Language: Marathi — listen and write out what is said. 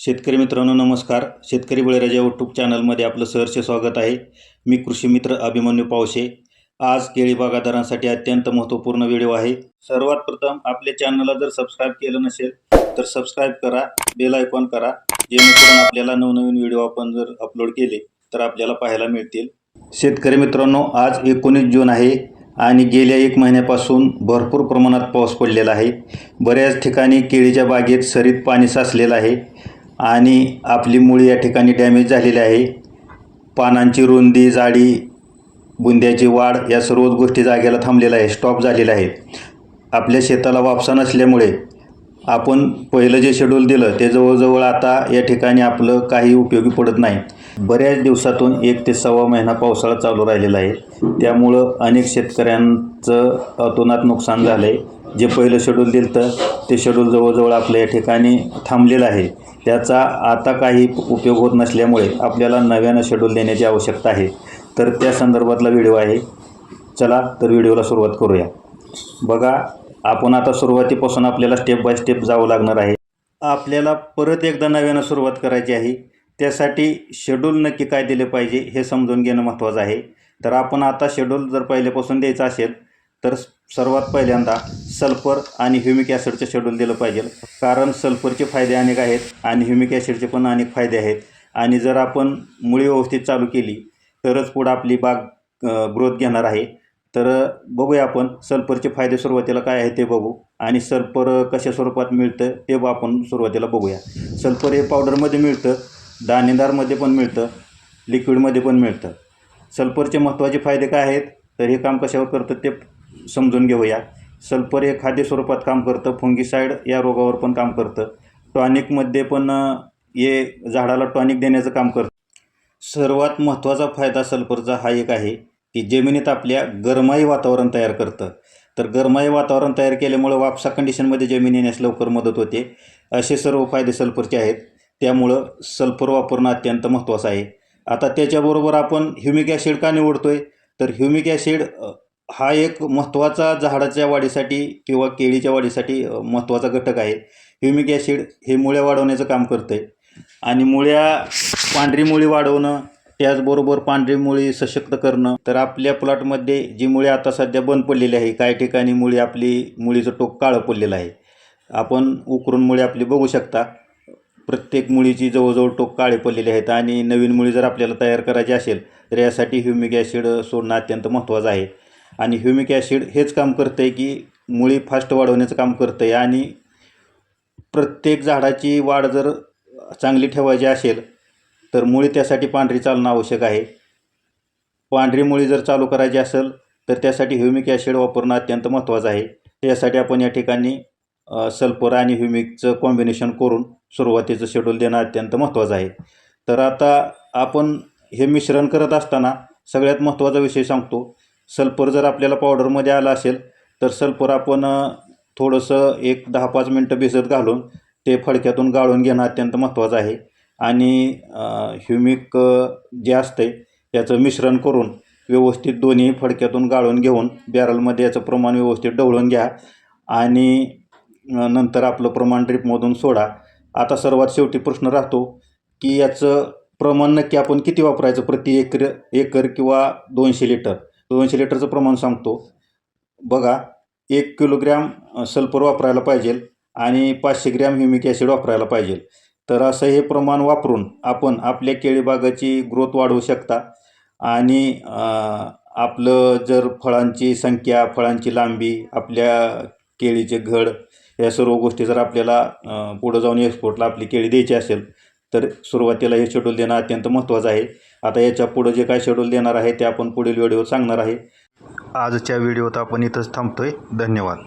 शेतकरी मित्रांनो नमस्कार. शेतकरी बळीराजा यूट्यूब चॅनलमध्ये आपलं सहर्ष स्वागत आहे. मी कृषी मित्र अभिमन्यू पावशे. आज केळी बागादारांसाठी अत्यंत महत्त्वपूर्ण व्हिडिओ आहे. सर्वात प्रथम आपल्या चॅनलला जर सबस्क्राईब केलं नसेल तर सबस्क्राईब करा बेल आयकॉन करा. जेणेकरून आपल्याला नवनवीन व्हिडिओ आपण जर अपलोड केले तर आपल्याला पाहायला मिळतील. शेतकरी मित्रांनो आज एकोणीस जून आहे आणि गेल्या एक महिन्यापासून भरपूर प्रमाणात पाऊस पडलेला आहे. बऱ्याच ठिकाणी केळीच्या बागेत सरीत पाणी साचलेलं आहे. आणि आपली मुळी या ठिकाणी डॅमेज झालेली आहे. पानांची रुंदी जाडी बुंद्याची वाढ या सर्वच गोष्टी जागेला थांबलेल्या आहे स्टॉप झालेला आहे. आपल्या शेताला वापसा नसल्यामुळे आपण पहिलं जे शेड्यूल दिलं ते जवळजवळ आता या ठिकाणी आपलं काही उपयोगी पडत नाही. बऱ्याच दिवसातून एक ते सव्वा महिना पावसाळा चालू राहिलेला आहे. त्यामुळं अनेक शेतकऱ्यांचं अतोनात नुकसान झालं आहे जे पहिलं शेड्यूल दिलं तर ते शेड्यूल जवळजवळ आपल्या या ठिकाणी थांबलेलं आहे. त्याचा आता काही उपयोग होत नसल्यामुळे आपल्याला नव्यानं शेड्यूल देण्याची आवश्यकता आहे. तर त्या संदर्भातला व्हिडिओ आहे. चला तर व्हिडिओला सुरुवात करूया. बघा आपण आता सुरुवातीपासून आपल्याला स्टेप बाय स्टेप जावं लागणार आहे. आपल्याला परत एकदा नव्यानं सुरुवात करायची आहे. त्यासाठी शेड्यूल नक्की काय दिले पाहिजे हे समजून घेणं महत्त्वाचं आहे. तर आपण आता शेड्यूल जर पहिल्यापासून द्यायचं असेल तर सर्वात पहिल्यांदा सल्फर आणि ह्युमिक ॲसिडचं शेड्यूल दिलं पाहिजे. कारण सल्फरचे फायदे अनेक आहेत आणि ह्युमिक ॲसिडचे पण अनेक फायदे आहेत. आणि जर आपण मुळी व्यवस्थित चालू केली तरच पुढं आपली बाग ग्रोथ घेणार आहे. तर बघूया आपण सल्फरचे फायदे सुरुवातीला काय आहे ते बघू. आणि सल्फर कशा स्वरूपात मिळतं ते आपण सुरुवातीला बघूया. सल्फर हे पावडरमध्ये मिळतं दाणेदारमध्ये पण मिळतं लिक्विडमध्ये पण मिळतं. सल्फरचे महत्त्वाचे फायदे काय आहेत? तर हे काम कशावर करतं ते समजून घेऊया. सल्फर हे खाद्य स्वरूपात काम करतं फुंगीसाईड या रोगावर पण काम करतं. टॉनिकमध्ये पण हे झाडाला टॉनिक देण्याचं काम करतं. सर्वात महत्त्वाचा फायदा सल्फरचा हा एक आहे की जमिनीत आपल्या गरमाई वातावरण तयार करतं. तर गरमाई वातावरण तयार केल्यामुळं वापसा कंडिशनमध्ये जमीन येण्यास लवकर मदत होते. असे सर्व फायदे सल्फरचे आहेत. त्यामुळं सल्फर वापरणं अत्यंत महत्त्वाचं आहे. आता त्याच्याबरोबर आपण ह्युमिक ॲसिड का निवडतो आहे तर ह्युमिक ॲसिड हा एक महत्त्वाचा झाडाच्या वाढीसाठी किंवा केळीच्या वाढीसाठी महत्त्वाचा घटक आहे. ह्युमिक ॲसिड हे मुळ्या वाढवण्याचं काम करतं आहे आणि मुळ्या पांढरी मुळी वाढवणं त्याचबरोबर पांढरी मुळी सशक्त करणं तर आपल्या प्लॉटमध्ये जी मुळे आता सध्या बंद पडलेली आहे काही ठिकाणी मुळी आपली मुळीचं टोक काळं पडलेलं आहे. आपण उकरून मुळे आपली बघू शकता. प्रत्येक मुळीची जवळजवळ टोक काळे पडलेले आहेत आणि नवीन मुळी जर आपल्याला तयार करायची असेल तर यासाठी ह्युमिक ॲसिड सोडणं अत्यंत महत्त्वाचं आहे. आणि ह्युमिक ॲसिड हेच काम करतं आहे की मुळी फास्ट वाढवण्याचं काम करतं आहे आणि प्रत्येक झाडाची वाढ जर चांगली ठेवायची असेल तर मुळी त्यासाठी पांढरी चालणं आवश्यक आहे. पांढरी मुळी जर चालू करायची असेल तर त्यासाठी ह्युमिक ॲसिड वापरणं अत्यंत महत्त्वाचं आहे. त्यासाठी आपण या ठिकाणी सल्फर आणि ह्युमिकचं कॉम्बिनेशन करून सुरुवातीचं शेड्यूल देणं अत्यंत महत्त्वाचं आहे. तर आता आपण हे मिश्रण करत असताना सगळ्यात महत्त्वाचा विषय सांगतो. सल्फर जर आपल्याला पावडरमध्ये आला असेल तर सल्फर आपण थोडंसं एक दहा पाच मिनटं भिजत घालून ते फडक्यातून गाळून घेणं अत्यंत महत्त्वाचं आहे. आणि ह्युमिक जे असते याचं मिश्रण करून व्यवस्थित दोन्ही फडक्यातून गाळून घेऊन बॅरलमध्ये याचं प्रमाण व्यवस्थित ढवळून घ्या. आणि नंतर आपलं प्रमाण ड्रिपमधून सोडा. आता सर्वात शेवटी प्रश्न राहतो की याचं प्रमाण नक्की आपण किती वापरायचं प्रति एकर एकर किंवा दोनशे लिटर? दोनशे लिटरचं प्रमाण सांगतो. बघा एक किलोग्रॅम सल्फर वापरायला पाहिजे आणि पाचशे ग्रॅम ह्युमिक ॲसिड वापरायला पाहिजे. तर असं हे प्रमाण वापरून आपण आपल्या केळीबागाची ग्रोथ वाढवू शकता आणि आपलं जर फळांची संख्या फळांची लांबी आपल्या केळीचे घड या सर्व गोष्टी जर आपल्याला पुढं जाऊन एक्सपोर्टला आपली केळी द्यायची असेल तर सुरुवातीला हे शेड्यूल देणं अत्यंत महत्त्वाचं आहे. आता याच्या पुढं जे काय शेड्यूल देणार आहे ते आपण पुढील व्हिडिओ सांगणार आहे. आजच्या व्हिडिओत आपण इथंच थांबतोय. धन्यवाद.